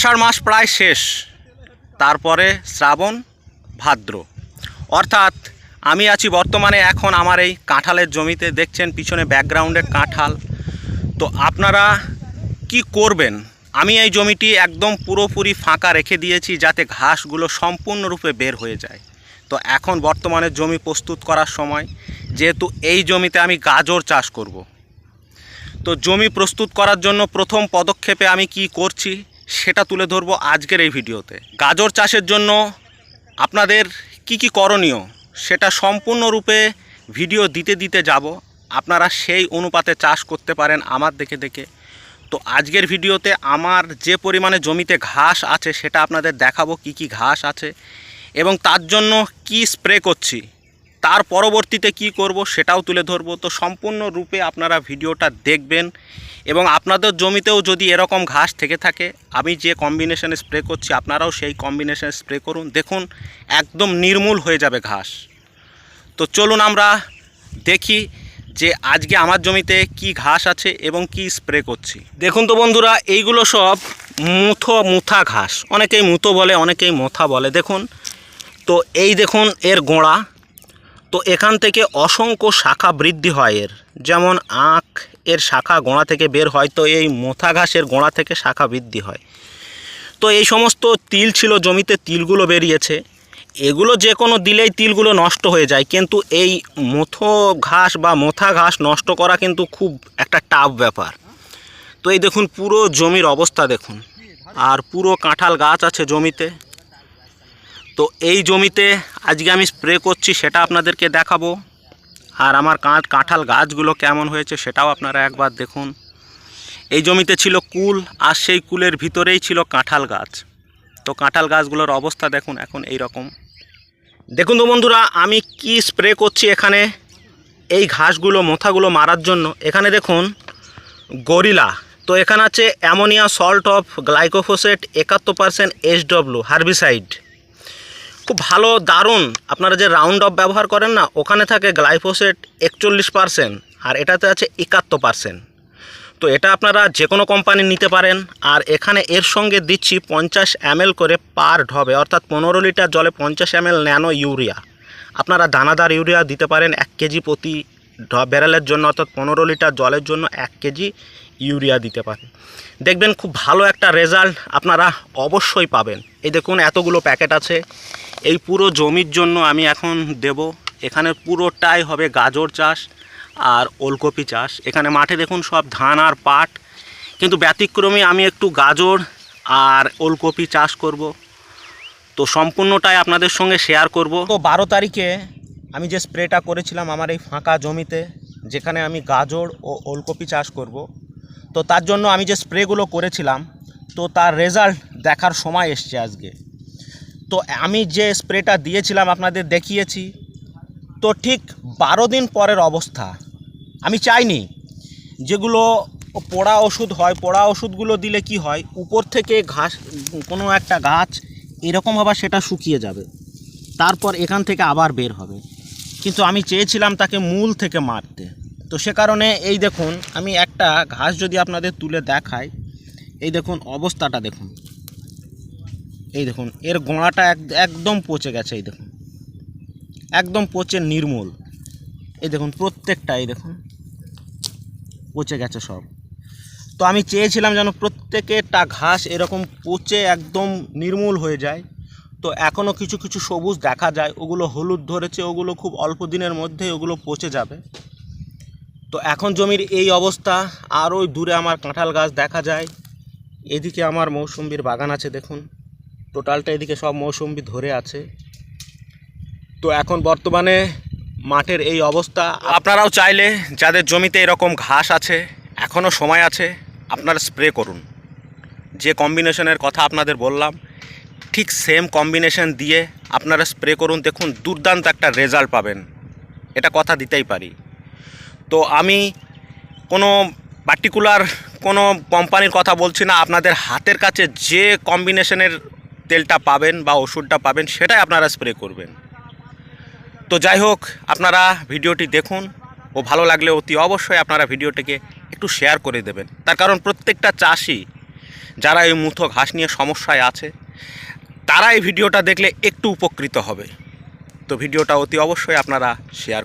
আষাঢ় মাস প্রায় শেষ। তারপরে শ্রাবণ ভাদ্র। অর্থাৎ আমি আছি বর্তমানে এখন আমার এই কাঁঠালের জমিতে। দেখছেন পিছনে ব্যাকগ্রাউন্ডে কাঁঠাল। তো আপনারা কি করবেন? আমি এই জমিটি একদম পুরোপুরি ফাঁকা রেখে দিয়েছি যাতে ঘাসগুলো সম্পূর্ণরূপে বের হয়ে যায়। তো এখন বর্তমানে জমি প্রস্তুত করার সময়। যেহেতু এই জমিতে আমি গাজর চাষ করব। তো জমি প্রস্তুত করার জন্য প্রথম পদক্ষেপে আমি কি করছি? সেটা তুলে ধরবো আজকের এই ভিডিওতে। গাজর চাষের জন্য আপনাদের কি কি করণীয় সেটা সম্পূর্ণরূপে ভিডিও দিতে দিতে যাব। আপনারা সেই অনুপাতে চাষ করতে পারেন আমার দেখে দেখে। তো আজকের ভিডিওতে আমার যে পরিমাণে জমিতে ঘাস আছে সেটা আপনাদের দেখাবো কি কি ঘাস আছে এবং তার জন্য কি স্প্রে করছি, তার পরবর্তীতে কি করব সেটাও তুলে ধরবো। তো সম্পূর্ণ রূপে আপনারা ভিডিওটা দেখবেন। এবং আপনাদের জমিতেও যদি এরকম ঘাস থেকে থাকে, আমি যে কম্বিনেশনে স্প্রে করছি, আপনারাও সেই কম্বিনেশনে স্প্রে করুন। দেখুন, একদম নির্মূল হয়ে যাবে ঘাস। তো চলুন আমরা দেখি যে আজকে আমার জমিতে কি ঘাস আছে এবং কি স্প্রে করছি। দেখুন তো বন্ধুরা, এইগুলো সব মুথো মুথা ঘাস। অনেকেই মুথো বলে, অনেকেই মোথা বলে। দেখুন, তো এই দেখুন, এর গোড়া। তো এখান থেকে অসংখ্য শাখা বৃদ্ধি হয় এর। যেমন আখ এর শাখা গোড়া থেকে বের হয়, তো এই মোথা ঘাসের গোড়া থেকে শাখা বৃদ্ধি হয়। তো এই সমস্ত তিল ছিল জমিতে, তিলগুলো বেরিয়েছে। এগুলো যে কোনো দিলেই তিলগুলো নষ্ট হয়ে যায়, কিন্তু এই মোথো ঘাস বা মোথা ঘাস নষ্ট করা কিন্তু খুব একটা টাফ ব্যাপার। তো এই দেখুন পুরো জমির অবস্থা দেখুন। আর পুরো কাঁঠাল গাছ আছে জমিতে। তো এই জমিতে আজকে আমি স্প্রে করছি, সেটা আপনাদেরকে দেখাবো। আর আমার কাঁচ, কাঁঠাল গাছগুলো কেমন হয়েছে সেটাও আপনারা একবার দেখুন। এই জমিতে ছিল কুল, আর সেই কুলের ভিতরেই ছিল কাঁঠাল গাছ। তো কাঁঠাল গাছগুলোর অবস্থা দেখুন, এখন এই রকম দেখুন তো বন্ধুরা, আমি কি স্প্রে করছি এখানে? এই ঘাসগুলো, মোথাগুলো মারার জন্য। এখানে দেখুন, গরিলা। তো এখানে আছে অ্যামোনিয়া সল্ট অফ গ্লাইকোফোসেট, একাত্তর পারসেন্ট এসডব্লিউ হার্বিসাইড। খুব ভালো, দারুণ। আপনারা যে রাউন্ড অফ ব্যবহার করেন না, ওখানে থাকে গ্লাইফোসেট একচল্লিশ পারসেন্ট আর এটাতে আছে একাত্তর পারসেন্ট তো এটা আপনারা যে কোনো কোম্পানি নিতে পারেন, আর এখানে এর সঙ্গে দিচ্ছি পঞ্চাশ এমএল করে পার ঢবে, অর্থাৎ পনেরো লিটার জলে পঞ্চাশ এমএল ন্যানো ইউরিয়া। আপনারা দানাদার ইউরিয়া দিতে পারেন এক কেজি প্রতি ব্যারেলের জন্য, অর্থাৎ পনেরো লিটার জলের জন্য এক কেজি ইউরিয়া দিতে পারেন। দেখবেন খুব ভালো একটা রেজাল্ট আপনারা অবশ্যই পাবেন। এই দেখুন, এতগুলো প্যাকেট আছে। এই পুরো জমির জন্য আমি এখন দেব। এখানে পুরোটাই হবে গাজর চাষ আর ওলকপি চাষ। এখানে মাঠে দেখুন সব ধান আর পাট। কিন্তু ব্যতিক্রমী আমি একটু গাজর আর ওলকপি চাষ করব। তো সম্পূর্ণটাই আপনাদের সঙ্গে শেয়ার করব। তো বারো তারিখে আমি যে স্প্রেটা করেছিলাম আমার এই ফাঁকা জমিতে, যেখানে আমি গাজর ও ওলকপি চাষ করব। তো তার জন্য আমি যে স্প্রেগুলো করেছিলাম, তো তার রেজাল্ট দেখার সময় এসছে আজকে। তো আমি যে স্প্রেটা দিয়েছিলাম আপনাদের দেখিয়েছি, তো ঠিক বারো দিন পরের অবস্থা। আমি চাইনি যেগুলো পোড়া ওষুধ হয়, পোড়া ওষুধগুলো দিলে কি হয়, উপর থেকে ঘাস, কোনো একটা গাছ এরকমভাবে সেটা শুকিয়ে যাবে। তারপর এখান থেকে আবার বের হবে। কিন্তু আমি চেয়েছিলাম তাকে মূল থেকে মারতে। তো সে কারণে এই দেখুন, আমি একটা ঘাস যদি আপনাদের তুলে দেখাই, এই দেখুন অবস্থাটা দেখুন। এই দেখুন, এর গোড়াটা এক, একদম পচে গেছে, এই দেখুন। একদম পচে নির্মূল। এই দেখুন, প্রত্যেকটা, এই দেখুন, পচে গেছে সব। তো আমি চেয়েছিলাম যেন প্রত্যেকেরটা ঘাস এরকম পচে একদম নির্মূল হয়ে যায়। তো এখনও কিছু কিছু সবুজ দেখা যায়, ওগুলো হলুদ ধরেছে, ওগুলো খুব অল্প দিনের মধ্যে ওগুলো পচে যাবে। তো এখন জমির এই অবস্থা আর ওই দূরে আমার কাঁঠাল গাছ দেখা যায়। এদিকে আমার মৌসুম্বির বাগান আছে, দেখুন। টোটালটা এদিকে সব মৌসুম্বি ধরে আছে। তো এখন বর্তমানে মাঠের এই অবস্থা। আপনারাও চাইলে যাদের জমিতে এরকম ঘাস আছে এখনও সময় আছে, আপনারা স্প্রে করুন। যে কম্বিনেশনের কথা আপনাদের বললাম, ঠিক সেম কম্বিনেশন দিয়ে আপনারা স্প্রে করুন। দেখুন, দুর্দান্ত একটা রেজাল্ট পাবেন। এটা কথা দিতেই পারি। তো আমি কোনো পার্টিকুলার কোনো কোম্পানির কথা বলছি না। আপনাদের হাতের কাছে যে কম্বিনেশনের তেলটা পাবেন বা ওষুধটা পাবেন, সেটাই আপনারা স্প্রে করবেন। তো যাই হোক, আপনারা ভিডিওটি দেখুন, ও ভালো লাগলে অতি অবশ্যই আপনারা ভিডিওটিকে একটু শেয়ার করে দেবেন। তার কারণ প্রত্যেকটা চাষি, যারা এই মুথো ঘাস নিয়ে সমস্যায় আছে, তারা এই ভিডিওটা দেখলে একটু উপকৃত হবে। তো ভিডিওটা অতি অবশ্যই আপনারা শেয়ার